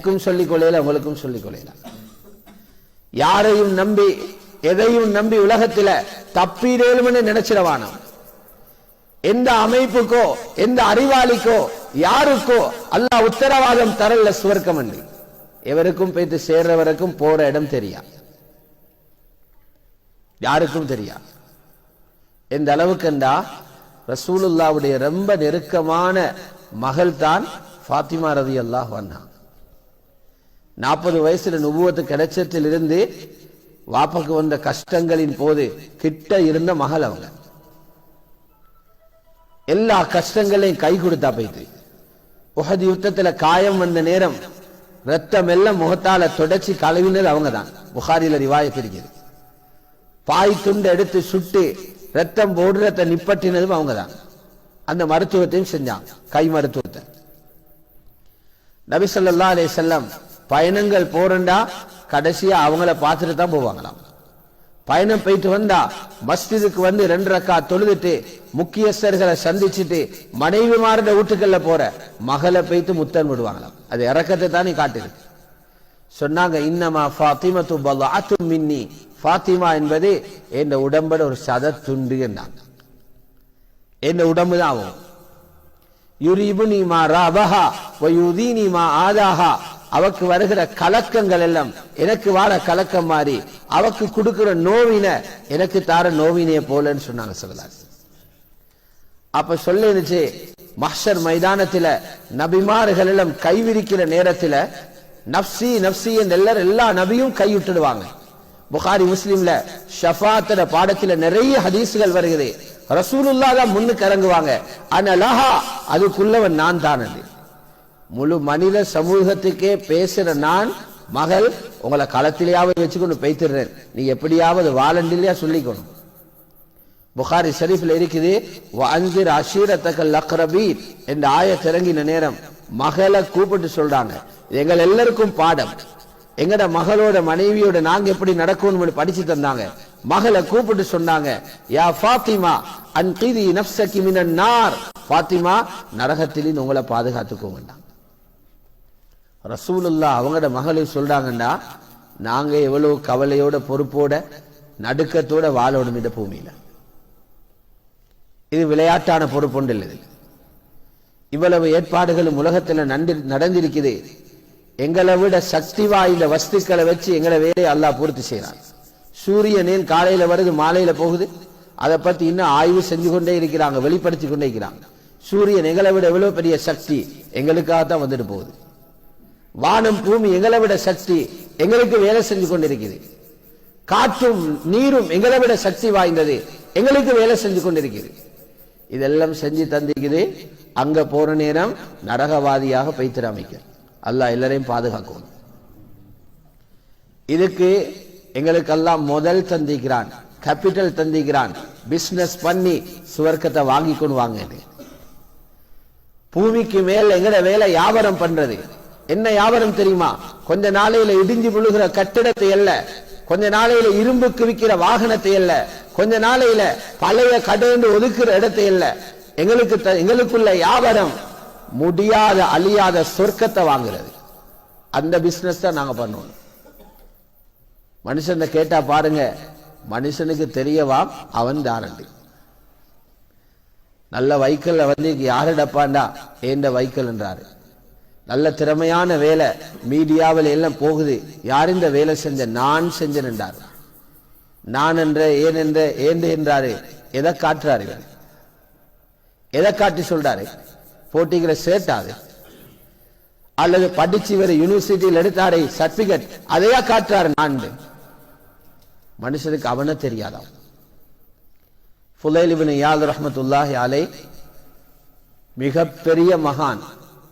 எனக்கும் சொல்லிக் கொள்ளையில உங்களுக்கும் சொல்லிக் கொள்ளையில. யாரையும் நம்பி எதையும் நம்பி உலகத்துல தப்பிடேலும்னு நினைச்சிடவானோம் எந்த அமைப்புக்கோ எந்த அறிவாளிக்கோ யாருக்கோ அல்லாஹ் உத்தரவாதம் தரல சுவர்க்கம் என்று எவருக்கும் போயிட்டு சேர்றவருக்கும் போற இடம் தெரியா? யாருக்கும் தெரியா? எந்த அளவுக்குண்டா ரசூலுல்லாவுடைய ரொம்ப நெருக்கமான மகள் தான் ஃபாத்திமா ரதி அல்லாஹ் வந்தா நாற்பது வயசுல நுபுவத்து கிடைச்சதிலிருந்து வாப்பாக்கு வந்த கஷ்டங்களின் போது கிட்ட இருந்த மகள் அவங்க. எல்லா கஷ்டங்களையும் கை கொடுத்தா போயிட்டு. உகது யுத்தத்துல காயம் வந்த நேரம் ரத்தம் எல்லாம் முகத்தால தொடச்சி கழுவினது அவங்க தான் புகாரில ரிவாயத் இருக்குது. பாய் துண்டு எடுத்து சுட்டு ரத்தம் போடுறத நிப்பட்டினதும் அவங்க தான் அந்த மருத்துவத்தையும் செஞ்சாங்க கை மருத்துவத்தை. நபி ஸல்லல்லாஹு அலைஹி பயணங்கள் போறண்டா கடைசியா அவங்கள பார்த்துட்டு தான் போவாங்களாம். பயணம் போயிட்டு வந்தா மஸ்ஜிதுக்கு வந்து ரெண்டு ரக்கா தொழுதுட்டு முக்கியஸ்தர்களை சந்திச்சுட்டு மனைவிமாரோட வீட்டுக்கள்ல போற மகளை போயிட்டு முத்தன் விடுவாங்களாம். அது இறக்கத்தை தானே காட்டுது. சொன்னாங்க இன்னமா ஃபாத்திமா துபல் ஆத்து மின்னி. ஃபாத்திமா என்பது என் உடம்பட ஒரு சத துண்டு என்றாங்க என் உடம்பு தான் ஆகும். யுரிபு மா ராபஹா வயுதீனி மா ஆதாஹா. அவக்கு வருகிற கலக்கங்கள் எல்லாம் எனக்கு வாழ கலக்கம் மாறி அவக்கு கொடுக்கிற நோவின எனக்கு தார நோவினைய போலன்னு சொன்னாங்க சொல்லலாம் அப்ப சொல்லிருச்சு மஹர் மைதானத்துல நபிமார்கள் எல்லாம் கைவிரிக்கிற நேரத்துல நப்சி நப்சி என்று எல்லாரும் எல்லா நபியும் கைவிட்டுடுவாங்க புகாரி முஸ்லீம்ல ஷஃபாத்தோட பாடத்துல நிறைய ஹதீஸ்கள் வருகிறது. ரசூலுல்லா தான் முன்னுக்கு இறங்குவாங்க. அனலஹா அதுக்குள்ளவன் நான் தான் அது முழு மனித சமூகத்துக்கே பேசுற நான் மகள் உங்களை களத்திலேயாவது வச்சுக்கொண்டு பேய்த்திடுறேன். நீ எப்படியாவது வாலண்டிலையா சொல்லிக்கணும். புகாரி ஷரீஃப்ல இருக்குது அஞ்சிர் அஷீரத்தக்கல் லக்ரபி என்ற ஆய திறங்கின நேரம் மகளை கூப்பிட்டு சொல்றாங்க. எங்கள் எல்லாருக்கும் பாடம். எங்கட மகளோட மனைவியோட நாங்க எப்படி நடக்கணும்னு படிச்சு தந்தாங்க. மகளை கூப்பிட்டு சொன்னாங்க யா ஃபாத்திமா அன்கிதி நப்சகி மினன் நார். ஃபாத்திமா நரகத்திலிருந்து உங்களை பாதுகாத்துக்கோங்கண்டாங்க ரசூலுல்லா அவங்களோட மகளை சொல்கிறாங்கன்னா நாங்கள் எவ்வளோ கவலையோட பொறுப்போட நடுக்கத்தோட வாழோடும் இந்த பூமியில. இது விளையாட்டான பொறுப்புண்டு இல்லை. இவ்வளவு ஏற்பாடுகளும் உலகத்தில் நன்றி நடந்திருக்குது. எங்களை விட சக்தி வாய்ந்த வஸ்துக்களை வச்சு எங்களை வேலையை அல்லாஹ் பூர்த்தி செய்கிறான். சூரியன் காலையில் வருது மாலையில் போகுது. அதை பற்றி இன்னும் ஆய்வு செஞ்சு கொண்டே இருக்கிறாங்க வெளிப்படுத்தி கொண்டே இருக்கிறாங்க. சூரியன் எங்களை விட எவ்வளோ பெரிய சக்தி எங்களுக்காக தான் வந்துட்டு போகுது. வானம் பூமி எங்களை விட சக்தி எங்களுக்கு வேலை செஞ்சு கொண்டிருக்குது. காற்றும் நீரும் எங்களை விட சக்தி வாய்ந்தது எங்களுக்கு வேலை செஞ்சு கொண்டிருக்குது. இதெல்லாம் செஞ்சு தந்திக்குது அங்க போற நேரம் நரகவாதியாக பைத்திர அமைக்க அல்லாஹ் எல்லாரையும் பாதுகாக்கும் இதுக்கு எங்களுக்கெல்லாம் முதல் தந்திக்கிறான் கேபிட்டல் தந்திக்கிறான் பிசினஸ் பண்ணி சுவர்க்கத்தை வாங்கி கொண்டு வாங்க பூமிக்கு மேல் எங்கட வேலை வியாபாரம் பண்றது. என்ன வியாபாரம் தெரியுமா? கொஞ்ச நாளையில இடிஞ்சு விழுகிற கட்டிடத்தை அல்ல. கொஞ்ச நாளையில இரும்பு குவிக்கிற வாகனத்தை அல்ல. கொஞ்ச நாளையில பழைய கடந்து ஒதுக்குற இடத்தை அல்ல. எங்களுக்கு த- எங்களுக்குள்ள வியாபாரம் முடியாத அழியாத சொர்க்கத்தை வாங்குறது. அந்த பிசினஸ் தான் நாங்க பண்ணுவோம். மனுஷன் கேட்டா பாருங்க மனுஷனுக்கு தெரியவா? அவன் தாரண்டி. நல்ல வைக்கல்ல வந்து இங்க யாரு டப்பாண்டா? ஏண்ட வைக்கல் என்றாரு நல்ல திறமையான வேலை. மீடியாவில் எல்லாம் போகுது. யார் இந்த வேலை செஞ்ச? நான் செஞ்சேன் என்றார். நான் என்ற ஏன் என்ற ஏண்டு என்றாரு? எதை காட்டுறாரு எதை காட்டி சொல்றாரு? போட்டிகளை சேர்த்தாரு. அல்லது படிச்சு இவர் யூனிவர்சிட்டியில் எடுத்தாரே சர்டிபிகேட் அதையா காட்டுறாரு நான் மனுஷனுக்கு அவன தெரியாதான் ஃபுலைல் யாது யாத் யாலே அலை மிகப்பெரிய மகான்.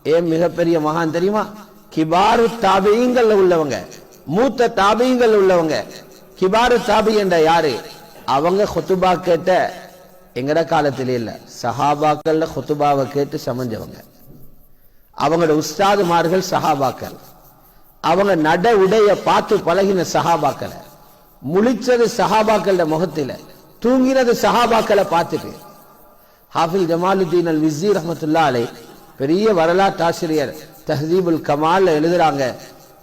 ஏன் மிகப்பெரிய மகான் தெரியுமா? கிபாரு தாபியங்கள்ல உள்ளவங்க. மூத்த தாபியங்கள் உள்ளவங்க. கிபாரு தாபி என்ற யாரு? அவங்க ஹொத்துபா கேட்ட எங்கட காலத்திலே இல்ல. சஹாபாக்கள்ல ஹொத்துபாவை கேட்டு சமைஞ்சவங்க. அவங்களோட உஸ்தாதுமார்கள் சஹாபாக்கள். அவங்க நட உடைய பார்த்து பழகின சஹாபாக்களை. முழிச்சது சஹாபாக்கள முகத்தில. தூங்கினது சஹாபாக்களை பார்த்துட்டு. ஹாஃபில் ஜமாலுதீன் அல் விசீர் ரஹமத்துல்லா அலை பெரிய வரலாற்று ஆசிரியர் தஹதீபுல் கமால்ல எழுதுறாங்க.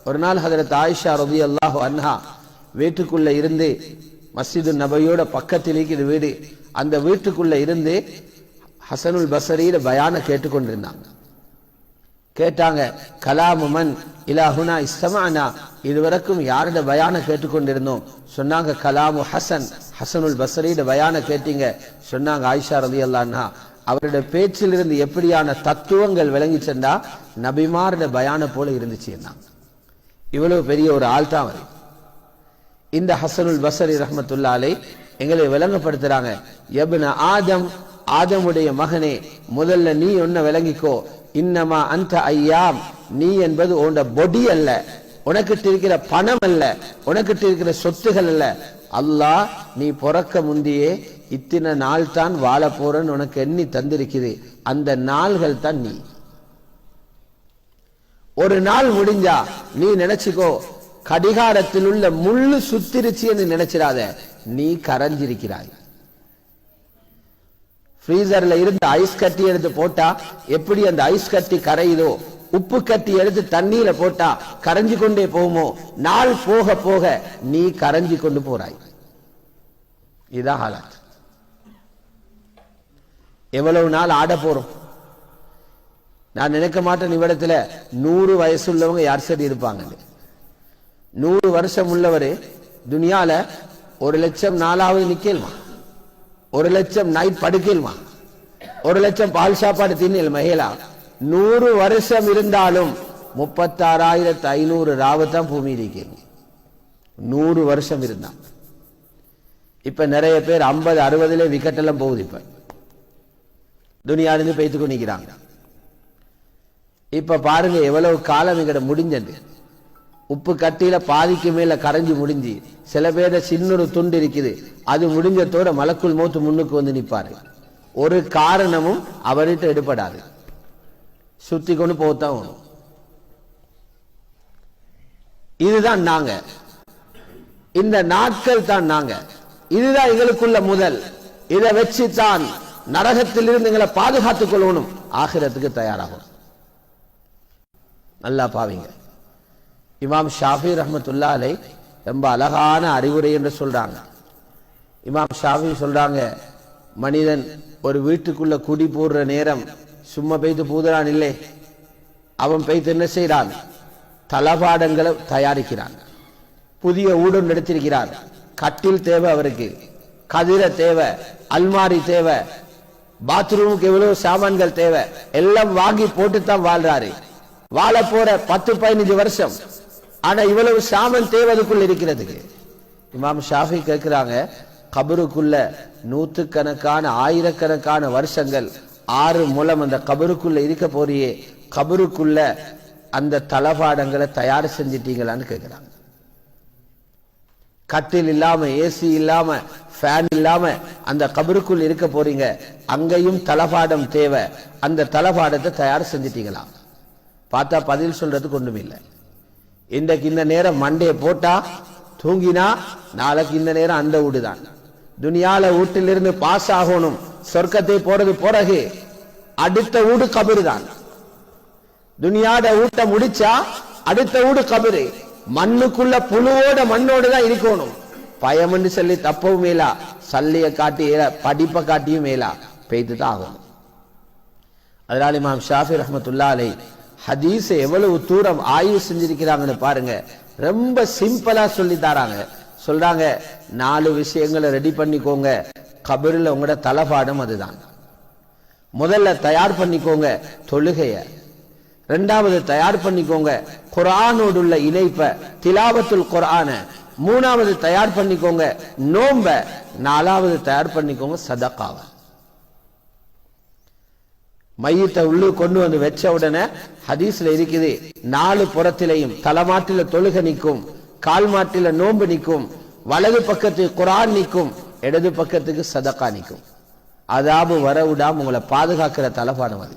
ஒரு நாள் ஹதரத் ஆயிஷா ரதி அல்லாஹு அன்ஹா வீட்டுக்குள்ள இருந்து மஸ்ஜிது நபையோட பக்கத்தில் இருக்குது வீடு. அந்த வீட்டுக்குள்ள இருந்து ஹசனுல் பசரியில பயான கேட்டுக்கொண்டிருந்தாங்க. கேட்டாங்க கலாமுமன் இலாஹுனா இஸ்தமானா? இதுவரைக்கும் யாரோட பயான கேட்டுக்கொண்டிருந்தோம். சொன்னாங்க கலாமு ஹசன். ஹசனுல் பசரியோட பயான கேட்டீங்க. சொன்னாங்க ஆயிஷா ரதி அல்லான்னா அவருடைய பேச்சிலிருந்து எப்படியான தத்துவங்கள் விளங்கி சென்றா நபிமாரோட பயான போல இருந்துச்சு என்ன? இவ்வளவு பெரிய ஒரு ஆள் தான் அவர். இந்த ஹசனுல் பசரி ரஹமத்துல்லாலே எங்களை விளங்கப்படுத்துறாங்க. எப்ன ஆதம் ஆதமுடைய மகனே முதல்ல நீ ஒன்ன விளங்கிக்கோ. இன்னமா அந்த ஐயாம் நீ என்பது உன்னோட பொடி அல்ல. உனக்கிட்ட இருக்கிற பணம் அல்ல. உனக்கிட்ட இருக்கிற சொத்துகள் அல்ல. அல்லாஹ் நீ பிறக்க முந்தியே இத்தனை நாள் தான் வாழ போறன்னு உனக்கு எண்ணி தந்திருக்குது. அந்த நாள்கள் தான் நீ. ஒரு நாள் முடிஞ்சா நீ நினைச்சுக்கோ கடிகாரத்தில் உள்ள முள்ளு சுத்திருச்சுன்னு நினைச்சிடாத. நீ கரைஞ்சிருக்கிறாய். ஃப்ரீசர்ல இருந்து ஐஸ் கட்டி எடுத்து போட்டா எப்படி அந்த ஐஸ் கட்டி கரையுதோ? உப்பு கட்டி எடுத்து தண்ணீர போட்டா கரைஞ்சு கொண்டே போகுமோ? நாள் போக போக நீ கரைஞ்சு கொண்டு போறாய். இதான் ஹாலாத். எவ்வளவு நாள் ஆட போறோம்? நான் நினைக்க மாட்டேன் இவ்விடத்துல நூறு வயசு உள்ளவங்க யார் சரி இருப்பாங்க நூறு வருஷம் உள்ளவரு துனியால ஒரு லட்சம் நாலாவது நிக்கலுமா. ஒரு லட்சம் நைட் படுக்கலுமா. ஒரு லட்சம் பால் சாப்பாடு தின்னல் மகிழா நூறு வருஷம் இருந்தாலும் முப்பத்தாறாயிரத்து ஐநூறு ராவத்தான் பூமி இருக்கிறது. நூறு வருஷம் இருந்தான் இப்ப நிறைய பேர் ஐம்பது அறுபதுல விக்கெட்டெல்லாம் போகுது இப்ப. துனியாலிருந்து பேத்துக்கு கொண்டிருக்கிறாங்க. இப்ப பாருங்க எவ்வளவு காலம் எங்கட முடிஞ்சது. உப்பு கட்டியில பாதிக்கு மேல கரைஞ்சி முடிஞ்சு சில பேர சின்னொரு துண்டு இருக்குது அது முடிஞ்சதோட மலக்குள் மூத்து முன்னுக்கு வந்து நிப்பாரு. ஒரு காரணமும் அவர்கிட்ட எடுபடாது. சுற்றி கொண்டு போகத்தான் வேணும். இதுதான் நாங்க. இந்த நாட்கள் தான் நாங்க. இதுதான் எங்களுக்குள்ள முதல். இதை வச்சு தான் நரகத்திலிருந்து எங்களை பாதுகாத்துக் கொள்ளணும். ஆகிரத்துக்கு தயாராகும். நல்லா பாவீங்க. இமாம் ஷாஃபி ரஹமத்துல்லாலை ரொம்ப அழகான அறிவுரை என்று சொல்றாங்க. இமாம் ஷாஃபி சொல்றாங்க மனிதன் ஒரு வீட்டுக்குள்ள குடி போடுற நேரம் சும்மா பெய்து பூதுறான் இல்லை. அவன் பெய்து என்ன செய்கிறான் தளபாடங்களை தயாரிக்கிறான். புதிய ஊடம் நடத்திருக்கிறார் கட்டில் தேவை அவருக்கு. கதிர தேவை. அல்மாரி தேவை. பாத்ரூமுக்கு எவ்வளவு சாமான்கள் தேவை? எல்லாம் வாங்கி போட்டு தான் வாழ்றாரு. வாழ போற பத்து பதினஞ்சு வருஷம். ஆனா இவ்வளவு சாமன் தேவதுக்குள்ள இருக்கிறதுக்கு இமாம் ஷாஃபி கேட்கிறாங்க கபருக்குள்ள நூத்துக்கணக்கான ஆயிரக்கணக்கான வருஷங்கள் ஆறு மூலம் அந்த கபருக்குள்ள இருக்க போறியே கபருக்குள்ள அந்த தளபாடங்களை தயார் செஞ்சிட்டீங்களான்னு கேட்கிறாங்க கட்டில் இல்லாம ஏசி இல்லாம ஃபேன் இல்லாம அந்த கபருக்குள் இருக்க போறீங்க. அங்கேயும் தளபாடம் தேவை. அந்த தளபாடத்தை தயார் செஞ்சிட்டீங்களா? பார்த்தா பதில் சொல்றதுக்கு ஒண்ணுமே இல்லை. இன்றைக்கு இந்த நேரம் மண்டையை போட்டா தூங்கினா நாளைக்கு இந்த நேரம் அந்த வீடு தான் துனியால வீட்டிலிருந்து பாஸ் ஆகணும். சொர்க்கத்தை போறது பிறகு. அடுத்த வீடு கபிரு தான் துனியாட ஊட்ட முடிச்சா அடுத்த வீடு கபிரு மண்ணுக்குள்ள புழுவோட மண்ணோடு தான் இருக்கணும். பயம்னு சொல்லி தப்பவும் மேலா சல்லிய காட்டி படிப்பை காட்டியும் மேலா பெய்து தான் ஆகணும். அதனால இமாம் ஷாஃபி ரஹமத்துல்லா அலை ஹதீஸ் எவ்வளவு தூரம் ஆய்வு செஞ்சிருக்கிறாங்கன்னு பாருங்க. ரொம்ப சிம்பிளா சொல்லி தராங்க. சொல்றாங்க நாலு விஷயங்களை ரெடி பண்ணிக்கோங்க. கபரில் உங்களோட தலைப்பாடும் அதுதான். முதல்ல தயார் பண்ணிக்கோங்க தொழுகையை. ரெண்டாவது தயார் பண்ணிக்கோங்க குரானோடு உள்ள இணைப்ப திலாவத்துல் குரான மூணாவது தயார் பண்ணிக்கோங்க நோம்ப. நாலாவது தயார் பண்ணிக்கோங்க சதக்காவை. மையத்தை உள்ளு கொண்டு வந்து வச்ச உடனே ஹதீஸ்ல இருக்குது நாலு புறத்திலையும் தலைமாட்டில தொழுக நிற்கும் கால் மாட்டில நோன்பு நிற்கும் வலது பக்கத்தில் குரான் நிற்கும் இடது பக்கத்துக்கு சதக்கா நிற்கும் அதாபு வர விடாம உங்களை பாதுகாக்கிற தலபாடம் அது